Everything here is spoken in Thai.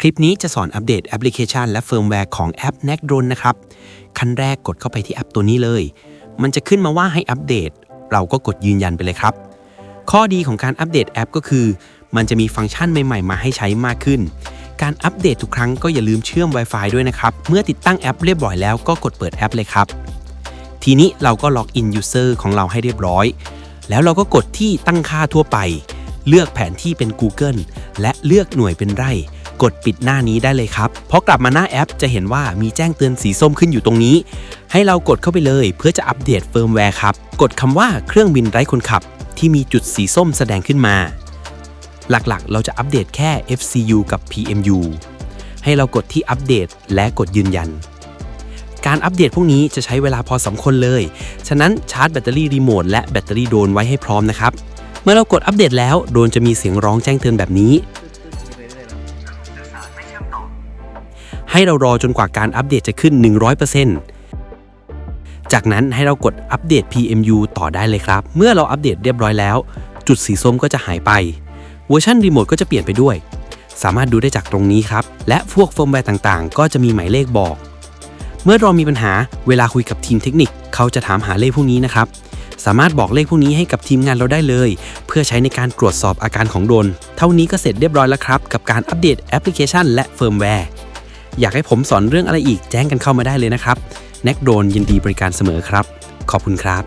คลิปนี้จะสอนอัปเดตแอปพลิเคชันและเฟิร์มแวร์ของแอป n a c d r o n e นะครับ ขั้นแรกกดเข้าไปที่แอปตัวนี้เลย มันจะขึ้นมาว่าให้อัปเดต เราก็กดยืนยันไปเลยครับ ข้อดีของการอัปเดตแอปก็คือ มันจะมีฟังก์ชันใหม่ๆ มาให้ใช้มากขึ้น การอัปเดตทุกครั้งก็อย่าลืมเชื่อม Wi-Fi ด้วยนะครับ เมื่อติดตั้งแอปเรียบร้อยแล้วก็กดเปิดแอปเลยครับ ทีนี้เราก็ล็อกอิน User ของเราให้เรียบร้อย แล้วเราก็กดที่ตั้งค่าทั่วไป เลือกแผนที่เป็น Google และเลือกหน่วยเป็นไร่ กดปิดหน้านี้ได้เลยครับพอกลับมาหน้าแอปจะเห็นว่ามีแจ้งเตือนสีส้มขึ้นอยู่ตรงนี้ ให้เรากดเข้าไปเลยเพื่อจะอัปเดตเฟิร์มแวร์ครับ กดคำว่าเครื่องบินไร้คนขับ ที่มีจุดสีส้มแสดงขึ้นมา หลักๆ เราจะอัปเดตแค่ FCU กับ PMU ให้เรากดที่อัปเดตและกดยืนยัน การอัปเดตพวกนี้จะใช้เวลาพอสมควรเลย ฉะนั้นชาร์จแบตเตอรี่รีโมทและแบตเตอรี่โดรนไว้ให้พร้อมนะครับ เมื่อเรากดอัปเดตแล้วโดรนจะมีเสียงร้องแจ้งเตือนแบบนี้ ให้เรารอจนกว่าการอัปเดตจะขึ้น 100%จากนั้นให้เรากดอัปเดต PMU ต่อได้เลยครับ เมื่อเราอัปเดตเรียบร้อยแล้ว จุดสีส้มก็จะหายไป เวอร์ชันรีโมทก็จะเปลี่ยนไปด้วย สามารถดูได้จากตรงนี้ครับ และพวกเฟิร์มแวร์ต่างๆ ก็จะมีหมายเลขบอก เมื่อเรามีปัญหาเวลาคุยกับทีมเทคนิค เขาจะถามหาเลขพวกนี้นะครับสามารถบอกเลขพวกนี้ให้กับทีมงานเราได้เลย เพื่อใช้ในการตรวจสอบอาการของโดน เท่านี้ก็เสร็จเรียบร้อยแล้วครับ กับการอัปเดตแอปพลิเคชันและเฟิร์มแวร์ อยากให้ผมสอนเรื่องอะไรอีกแจ้งกันเข้ามาได้เลยนะครับ แน็กโดนยินดีบริการเสมอครับ ขอบคุณครับ